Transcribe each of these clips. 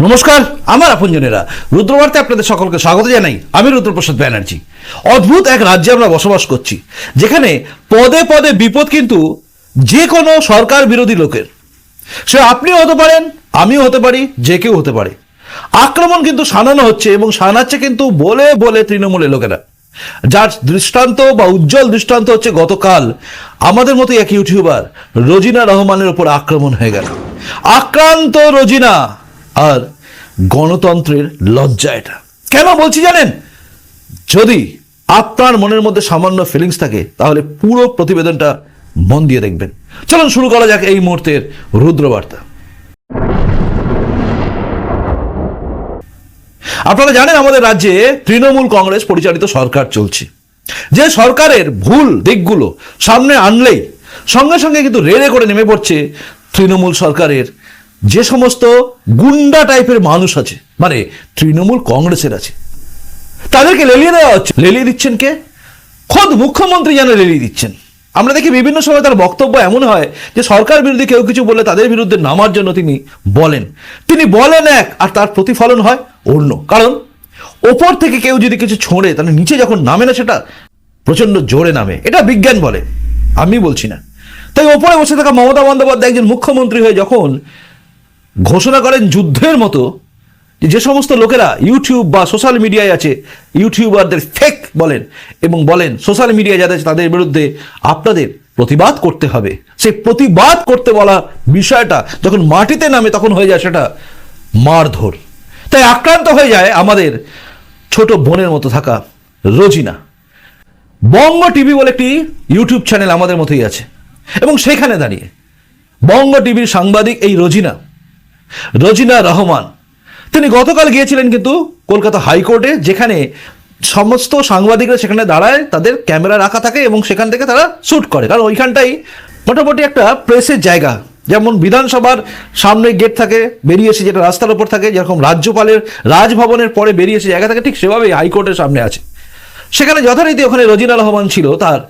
নমস্কার, আমার আপনজনেরা, রুদ্রবার্তে আপনাদের সকলকে স্বাগত জানাই। আমি রুদ্রপ্রসাদ ব্যানার্জি। অদ্ভুত এক রাজ্যে আমরা বসবাস করছি, যেখানে পদে পদে বিপদ কিন্তু যে কোনো সরকার বিরোধী লোকের। সে আপনিও হতে পারেন, আমিও হতে পারি, যে কেউ হতে পারে। আক্রমণ কিন্তু সানানো হচ্ছে এবং সানাচ্ছে কিন্তু বলে বলে তৃণমূলের লোকেরা। যার দৃষ্টান্ত বা উজ্জ্বল দৃষ্টান্ত হচ্ছে গতকাল আমাদের মতো এক ইউটিউবার, রোজিনা রহমানের উপর আক্রমণ হয়ে গেল। আক্রান্ত রোজিনা। আর গণতন্ত্রের লজ্জা এটা। কেন বলছি জানেন? যদি আপনার মনের মধ্যে সামান্য ফিলিংস থাকে, তাহলে পুরো প্রতিবেদনটা মন দিয়ে দেখবেন। চলুন শুরু করা যাক এই মুহূর্তের রুদ্রবার্তা। আপনারা জানেন আমাদের রাজ্যে তৃণমূল কংগ্রেস পরিচালিত সরকার চলছে। যে সরকারের ভুল দিকগুলো সামনে আনলেই সঙ্গে সঙ্গে কিন্তু রেড়ে করে নেমে পড়ছে তৃণমূল সরকারের যে সমস্ত গুন্ডা টাইপের মানুষ আছে মানে তৃণমূল কংগ্রেসের আছে, তাদেরকে লেলিয়ে দেওয়া হচ্ছে। লেলিয়ে দিচ্ছেন কে? খোদ মুখ্যমন্ত্রী যেন লেলিয়ে দিচ্ছেন। আমরা দেখি বিভিন্ন সময় তার বক্তব্য এমন হয় যে সরকার বিরোধী কেউ কিছু বলে তাদের বিরুদ্ধে নামার জন্য তিনি বলেন। তিনি বলেন এক, আর তার প্রতিফলন হয় অন্য। কারণ ওপর থেকে কেউ যদি কিছু ছোঁড়ে, তাহলে নিচে যখন নামে না সেটা প্রচণ্ড জোরে নামে। এটা বিজ্ঞান বলে। আমি বলছি না। তাই ওপরে বসে থাকা মমতা বন্দ্যোপাধ্যায় একজন মুখ্যমন্ত্রী হয়ে যখন ঘোষণা করেন যুদ্ধের মতো যে সমস্ত লোকেরা ইউটিউব বা সোশ্যাল মিডিয়ায় আছে, ইউটিউবারদের ফেক বলেন এবং বলেন সোশ্যাল মিডিয়ায় যাদের আছে তাদের বিরুদ্ধে আপনাদের প্রতিবাদ করতে হবে। সেই প্রতিবাদ করতে বলা বিষয়টা যখন মাটিতে নামে তখন হয়ে যায় সেটা মারধর। তাই আক্রান্ত হয়ে যায় আমাদের ছোট বোনের মতো থাকা রোজিনা। বঙ্গ টিভি বলে একটি ইউটিউব চ্যানেল আমাদের মতোই আছে এবং সেখানে দাঁড়িয়ে বঙ্গ টিভির সাংবাদিক এই রোজিনা রোজিনা রহমান। তিনি গতকাল গিয়েছিলেন কিন্তু কলকাতা হাইকোর্টে, যেখানে সমস্ত সাংবাদিকরা সেখানে দাঁড়ায়, তাদের ক্যামেরা রাখা থাকে এবং সেখান থেকে তারা শ্যুট করে। কারণ ওইখানটাই মোটামুটি একটা প্রেসের জায়গা। যেমন বিধানসভার সামনে গেট থাকে, বেরিয়ে এসে যেটা রাস্তার ওপর থাকে, যেরকম রাজ্যপালের রাজভবনের পরে বেরিয়ে এসে জায়গা থাকে, ঠিক সেভাবেই হাইকোর্টের সামনে আছে। সেখানে যথারীতি ওখানে রজিনা রহমান ছিল, তার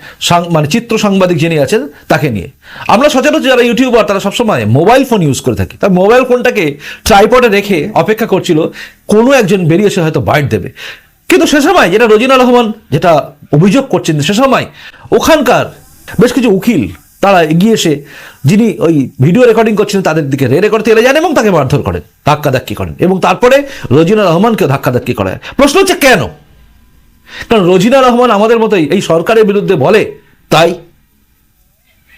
মানে চিত্র সাংবাদিক যিনি আছেন, তাকে নিয়ে। আমরা সচরাচর যারা ইউটিউবার, তারা সবসময় মোবাইল ফোন ইউজ করে থাকি। তার মোবাইল ফোনটাকে ট্রাইপডে রেখে অপেক্ষা করছিল, কোনো একজন বেরিয়ে এসে হয়তো বাইট দেবে। কিন্তু সে সময় যেটা রোজিনা রহমান যেটা অভিযোগ করছেন, সে সময় ওখানকার বেশ কিছু উকিল, তারা এগিয়ে এসে যিনি ওই ভিডিও রেকর্ডিং করছিলেন তাদের দিকে রে রেকর্ড তেলে যান এবং তাকে মারধর করেন, ধাক্কাধাক্কি করেন। এবং তারপরে রজিনা রহমানকেও ধাক্কাধাক্কি করা প্রশ্ন হচ্ছে কেন? কারণ রোজিনা রহমান আমাদের মতোই এই সরকারের বিরুদ্ধে বলে, তাই?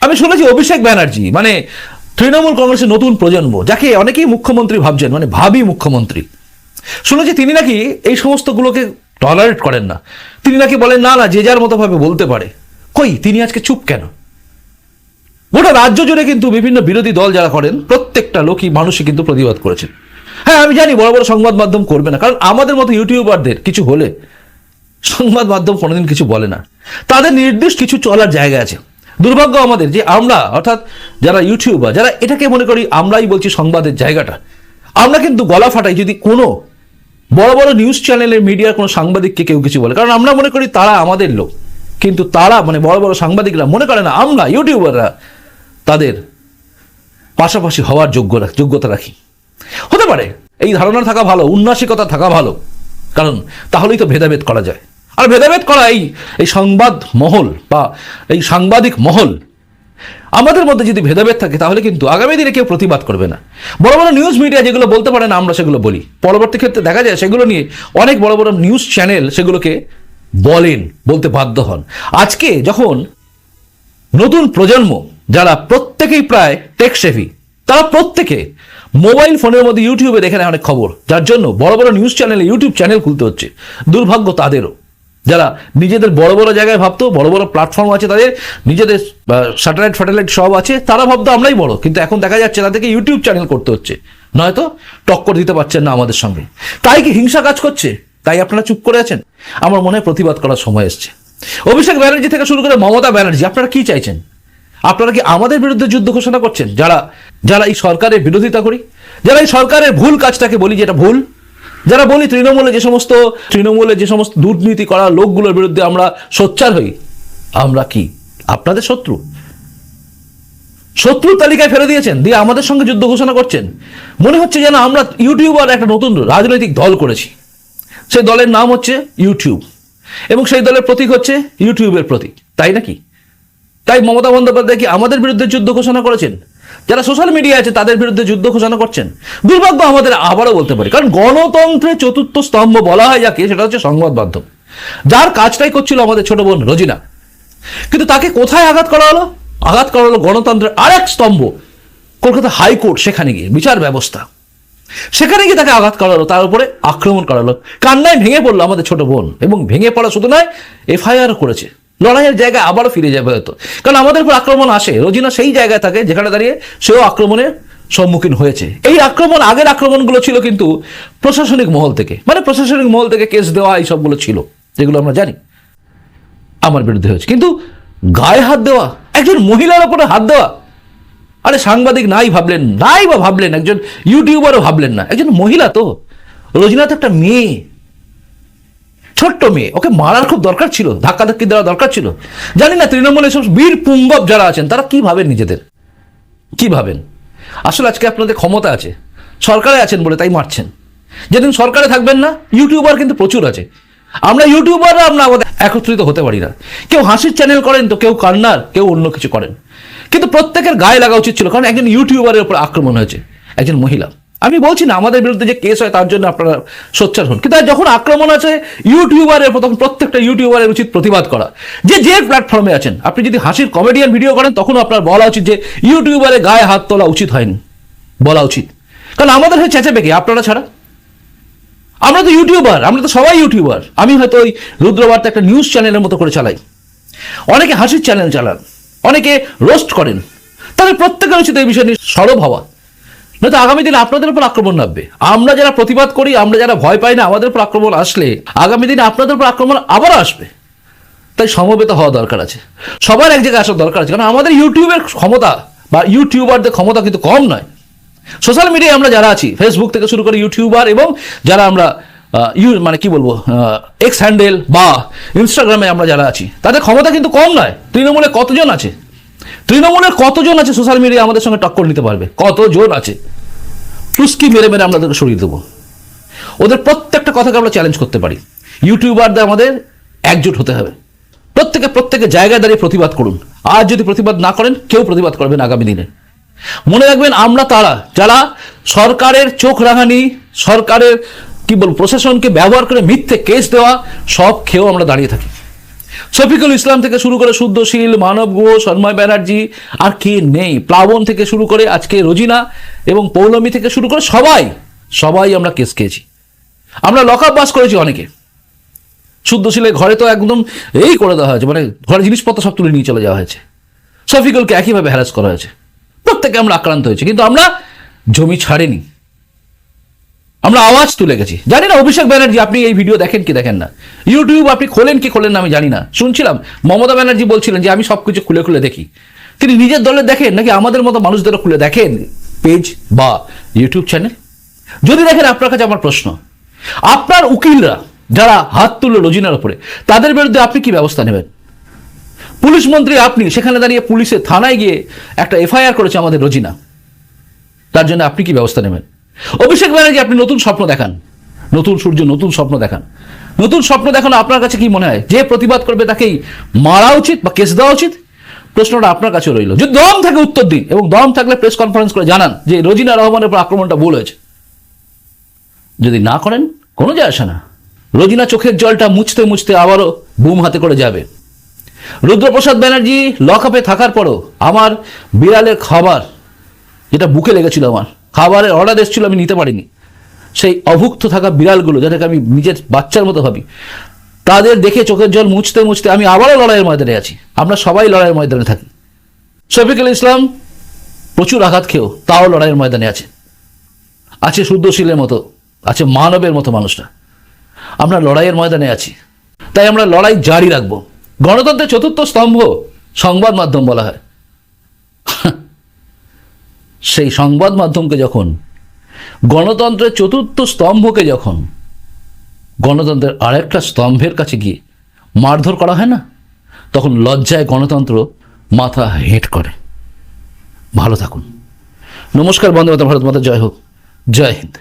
আমি শুনেছি অভিষেক ব্যানার্জি মানে তৃণমূল কংগ্রেসের নতুন প্রজন্ম, যাকে অনেকেই মুখ্যমন্ত্রী ভাবছেন মানে ভাবি মুখ্যমন্ত্রী। শুনেছি তিনি নাকি এই সমস্তগুলোকে টলারেট করেন না। তিনি নাকি বলেন, না না, যে যার মতো ভাবে বলতে পারে। কই, তিনি আজকে চুপ কেন? গোটা রাজ্য জুড়ে কিন্তু বিভিন্ন বিরোধী দল যারা করেন, প্রত্যেকটা লোকই, মানুষই কিন্তু প্রতিবাদ করেছেন। হ্যাঁ আমি জানি বড় বড় সংবাদ মাধ্যম করবে না, কারণ আমাদের মতো ইউটিউবারদের কিছু হলে সংবাদ মাধ্যম কোনোদিন কিছু বলে না। তাদের নির্দিষ্ট কিছু চলার জায়গা আছে। দুর্ভাগ্য আমাদের যে আমরা, অর্থাৎ যারা ইউটিউবার, যারা এটাকে মনে করি আমরাই বলছি সংবাদের জায়গাটা। আমরা কিন্তু গলা ফাটাই যদি কোনো বড় বড় নিউজ চ্যানেলের মিডিয়ার কোনো সাংবাদিককে কেউ কিছু বলে। কারণ আমরা মনে করি তারা আমাদের লোক। কিন্তু তারা মানে বড় বড় সাংবাদিকরা মনে করে না, আমরা ইউটিউবাররা তাদের পাশাপাশি হওয়ার যোগ্য যোগ্যতা রাখি। হতে পারে, এই ধারণা থাকা ভালো, উন্নাসিকতা থাকা ভালো। কারণ তাহলেই তো ভেদাভেদ করা যায়। আর ভেদাভেদ করা এই এই সংবাদ মহল বা এই সাংবাদিক মহল, আমাদের মধ্যে যদি ভেদাভেদ থাকে, তাহলে কিন্তু আগামী দিনে কেউ প্রতিবাদ করবে না। বড় বড় নিউজ মিডিয়া যেগুলো বলতে পারে না, আমরা সেগুলো বলি। পরবর্তী ক্ষেত্রে দেখা যায় সেগুলো নিয়ে অনেক বড় বড় নিউজ চ্যানেল সেগুলোকে বলেন, বলতে বাধ্য হন। আজকে যখন নতুন প্রজন্ম, যারা প্রত্যেকেই প্রায় টেক সেভি তারা প্রত্যেকে মোবাইল ফোনের মধ্যে ইউটিউবে দেখে নেয় অনেক খবর, যার জন্য বড় বড় নিউজ চ্যানেলে ইউটিউব চ্যানেল খুলতে হচ্ছে। দুর্ভাগ্য তাদেরও। যারা নিজেদের বড় বড় জায়গায় ভাবতো, বড় বড় প্ল্যাটফর্ম আছে তাদের, নিজেদের স্যাটেলাইট ফ্যাটেলাইট সব আছে, তারা ভাবতো আমরাই বড়। কিন্তু এখন দেখা যাচ্ছে তাদেরকে ইউটিউব চ্যানেল করতে হচ্ছে। নয়তো টক্কর দিতে পারছেন না আমাদের সঙ্গে। তাই কি হিংসা কাজ করছে? তাই আপনারা চুপ করে আছেন? আমার মনে হয় প্রতিবাদ করার সময় এসছে। অভিষেক ব্যানার্জি থেকে শুরু করে মমতা ব্যানার্জি, আপনারা কি চাইছেন? আপনারা কি আমাদের বিরুদ্ধে যুদ্ধ ঘোষণা করছেন? যারা যারা এই সরকারের বিরোধিতা করি, যারা এই সরকারের ভুল কাজটাকে বলি, যেটা ভুল যারা বলি তৃণমূলে যে সমস্ত, তৃণমূলে যে সমস্ত দুর্নীতি করা লোকগুলোর বিরুদ্ধে আমরা সোচ্চার হই, আমরা কি? আপনাদের শত্রু? শত্রু তালিকায় ফেলে দিয়েছেন, দিয়ে আমাদের সঙ্গে যুদ্ধ ঘোষণা করছেন। মনে হচ্ছে যেন আমরা ইউটিউবার একটা নতুন রাজনৈতিক দল করেছি। সেই দলের নাম হচ্ছে ইউটিউব। এবং সেই দলের প্রতীক হচ্ছে ইউটিউবের প্রতীক। তাই নাকি? তাই মমতা বন্দ্যোপাধ্যায় কি আমাদের বিরুদ্ধে যুদ্ধ ঘোষণা করেছেন? যারা সোশ্যাল মিডিয়া আছে, তাদের বিরুদ্ধে যুদ্ধ ঘোষণা করছেন। দুর্ভাগ্য আমাদের আবারও বলতে পারি, কারণ গণতন্ত্রের চতুর্থ স্তম্ভ বলা হয় যাকে, সেটা হচ্ছে সংবাদ মাধ্যম। যার কাজটাই করছিল আমাদের ছোট বোন রোজিনা। কিন্তু তাকে কোথায় আঘাত করা হলো? আঘাত করা হলো গণতন্ত্রের আরেক স্তম্ভ, কলকাতা হাইকোর্ট, সেখানে গিয়ে বিচার ব্যবস্থা। সেখানে গিয়ে তাকে আঘাত করা হলো, তার উপরে আক্রমণ করা হলো। কান্নায় ভেঙে পড়ল আমাদের ছোট বোন, এবং ভেঙে পড়া শুধু নয়, এফআইআর করেছে। লড়াইয়ের জায়গায় আবারও ফিরে যাবে হয়তো। কারণ আমাদের উপর আক্রমণ আসে, রোজিনা সেই জায়গায় থাকে যেখানে দাঁড়িয়ে সেও আক্রমণের সম্মুখীন হয়েছে। এই আক্রমণ, আগের আক্রমণগুলো ছিল কিন্তু প্রশাসনিক মহল থেকে। মানে প্রশাসনিক মহল থেকে কেস দেওয়া এই সবগুলো ছিল, যেগুলো আমরা জানি। আমার বিরুদ্ধে হয়েছে। কিন্তু গায়ে হাত দেওয়া, একজন মহিলার ওপরে হাত দেওয়া, আরে সাংবাদিক নাই ভাবলেন, নাই বা ভাবলেন, একজন ইউটিউবারও ভাবলেন না। একজন মহিলা তো। রোজিনা তো একটা মেয়ে। ছোট্ট মেয়ে, ওকে মারার খুব দরকার ছিল, ধাক্কাধাক্কি দেওয়া দরকার ছিল। জানি না, তৃণমূলের সব বীর পুঙ্গব যারা আছেন, তারা কি ভাবেন নিজেদের? কি ভাবেন? আসলে আজকে আপনাদের ক্ষমতা আছে। সরকারে আছেন বলে তাই মারছেন। যেদিন সরকারে থাকবেন না, ইউটিউবার কিন্তু প্রচুর আছে। আমরা ইউটিউবাররা, আমরা আমাদের একত্রিত হতে পারি না। কেউ হাসির চ্যানেল করেন তো, কেউ কান্নার, কেউ অন্য কিছু করেন। কিন্তু প্রত্যেকের গায়ে লাগা উচিত ছিল, কারণ একজন ইউটিউবারের উপর আক্রমণ হয়েছে, একজন মহিলা। আমি বলছি না, আমাদের বিরুদ্ধে যে কেস হয় তার জন্য আপনারা সোচ্চার হন। কিন্তু যখন আক্রমণ আছে, ইউটিউবারের তখন প্রত্যেকটা ইউটিউবারের উচিত প্রতিবাদ করা। যে যে প্ল্যাটফর্মে আছেন, আপনি যদি হাসির কমেডিয়ান ভিডিও করেন, তখন আপনার বলা উচিত যে, ইউটিউবারে গায়ে হাত তোলা উচিত হয়নি। বলা উচিত। কারণ আমাদের হয়ে চেঁচে কি? আপনারা ছাড়া? আমরা তো ইউটিউবার, আমরা তো সবাই ইউটিউবার। আমি হয়তো ওই রুদ্রবার্তা একটা নিউজ চ্যানেলের মতো করে চালাই। অনেকে হাসির চ্যানেল চালান, অনেকে রোস্ট করেন। তাদের প্রত্যেকের উচিত এই বিষয় নিয়ে সরব হওয়া। নয়তো আগামী দিনে আপনাদের উপর আক্রমণ নামবে। আমরা যারা প্রতিবাদ করি, আমরা যারা ভয় পাই না, আমাদের উপর আক্রমণ আসলে আগামী দিনে আপনাদের উপর আক্রমণ আবারও আসবে। তাই সমবেত হওয়া দরকার আছে। সবার এক জায়গায় আসার দরকার আছে। কারণ আমাদের ইউটিউবের ক্ষমতা বা ইউটিউবারদের ক্ষমতা কিন্তু কম নয়। সোশ্যাল মিডিয়ায় আমরা যারা আছি ফেসবুক থেকে শুরু করে ইউটিউবার এবং যারা আমরা ইউ মানে কি বলব এক্স হ্যান্ডেল বা ইনস্টাগ্রামে আমরা যারা আছি, তাদের ক্ষমতা কিন্তু কম নয়। তৃণমূলে কতজন আছে? তৃণমূলের কতজন আছে সোশ্যাল মিডিয়া আমাদের সঙ্গে টক্কর নিতে পারবে? কতজন আছে? টুস্কি মেরে মেরে আমরা তাদেরকে সরিয়ে দেবো। ওদের প্রত্যেকটা কথাকে আমরা চ্যালেঞ্জ করতে পারি। ইউটিউবারদের আমাদের একজোট হতে হবে। প্রত্যেকে প্রত্যেকের জায়গায় দাঁড়িয়ে প্রতিবাদ করুন। আর যদি প্রতিবাদ না করেন, কেউ প্রতিবাদ করবেন আগামী দিনে। মনে রাখবেন, আমরা তারা, যারা সরকারের চোখ রাঙানি, সরকারের, কি বল প্রশাসনকে ব্যবহার করে মিথ্যে কেস দেওয়া, সব খেয়েও আমরা দাঁড়িয়ে থাকি। শফিকুল ইসলাম থেকে শুরু করে শুদ্ধশীল, মানব ঘোষ সন্ময় ব্যানার্জি আর কে নেই। প্লাবন থেকে শুরু করে আজকে রোজিনা এবং পৌলমী থেকে শুরু করে সবাই সবাই আমরা কেস খেয়েছি। আমরা লকআপ বাস করেছি অনেকে। শুদ্ধশীলের ঘরে তো একদম এই করে দেওয়া হয়েছে মানে ঘরে জিনিসপত্র সব তুলে নিয়ে চলে যাওয়া হয়েছে। শফিকুলকে একইভাবে হ্যারাস করা হয়েছে। প্রত্যেকে আমরা আক্রান্ত হয়েছি, কিন্তু আমরা জমি ছাড়েনি। আমরা আওয়াজ তুলে গেছি। জানি না, অভিষেক ব্যানার্জি, আপনি এই ভিডিও দেখেন কি দেখেন না। ইউটিউব আপনি খোলেন কি খোলেন না, আমি জানি না। শুনছিলাম, মমতা ব্যানার্জি বলছিলেন যে, আমি সবকিছু খুলে খুলে দেখি। তিনি নিজের দলে দেখেন নাকি আমাদের মতো মানুষদেরও খুলে দেখেন? পেজ বা ইউটিউব চ্যানেল যদি দেখেন, আপনার কাছে আমার প্রশ্ন। আপনার উকিলরা যারা হাত তুললো রোজিনার উপরে, তাদের বিরুদ্ধে আপনি কি ব্যবস্থা নেবেন? পুলিশ মন্ত্রী আপনি, সেখানে দাঁড়িয়ে পুলিশের থানায় গিয়ে একটা এফআইআর করেছে আমাদের রোজিনা। তার জন্য আপনি কি ব্যবস্থা নেবেন? অভিষেক ব্যানার্জি, আপনি নতুন স্বপ্ন দেখান। নতুন সূর্য, নতুন স্বপ্ন দেখান। নতুন স্বপ্ন দেখানো আপনার কাছে কি মনে হয়? যে প্রতিবাদ করবে তাকেই মারা উচিত বা কেস দেওয়া উচিত? প্রশ্নটা আপনার কাছে রইল। যদি দম থাকে উত্তর দিন এবং দম থাকলে প্রেস কনফারেন্স করে জানান যে রোজিনা রহমানের উপর আক্রমণটা ভুল হয়েছে। যদি না করেন, কোনো যায় আসে না। রোজিনা চোখের জলটা মুছতে মুছতে আবারও বুম হাতে করে যাবে। রুদ্রপ্রসাদ ব্যানার্জি লকআপে থাকার পরও আমার বিড়ালের খাবার, যেটা বুকে লেগেছিল আমার খাবারের অর্ডার এসেছিল, আমি নিতে পারিনি। সেই অভুক্ত থাকা বিড়ালগুলো, যাদেরকে আমি নিজের বাচ্চার মতো ভাবি, তাদের দেখে চোখের জল মুছতে মুছতে আমি আবারও লড়াইয়ের ময়দানে আছি। আমরা সবাই লড়াইয়ের ময়দানে থাকি। শফিকুল ইসলাম, প্রচুর আঘাত খেয়েও তাও লড়াইয়ের ময়দানে আছে। আছে শুদ্ধশীলের মতো, আছে মানবের মতো মানুষরা। আমরা লড়াইয়ের ময়দানে আছি। তাই আমরা লড়াই জারি রাখব। গণতন্ত্রের চতুর্থ স্তম্ভ সংবাদ মাধ্যম বলা হয়। সেই সংবাদ মাধ্যমকে যখন, গণতন্ত্রের চতুর্থ স্তম্ভকে যখন, গণতন্ত্রের আরেকটা স্তম্ভের কাছে গিয়ে মারধর করা হয় না? তখন লজ্জায় গণতন্ত্র মাথা হেঁট করে। ভালো থাকুন। নমস্কার বন্ধু মাতা ভারত মাতা, জয় হোক। জয় হিন্দ।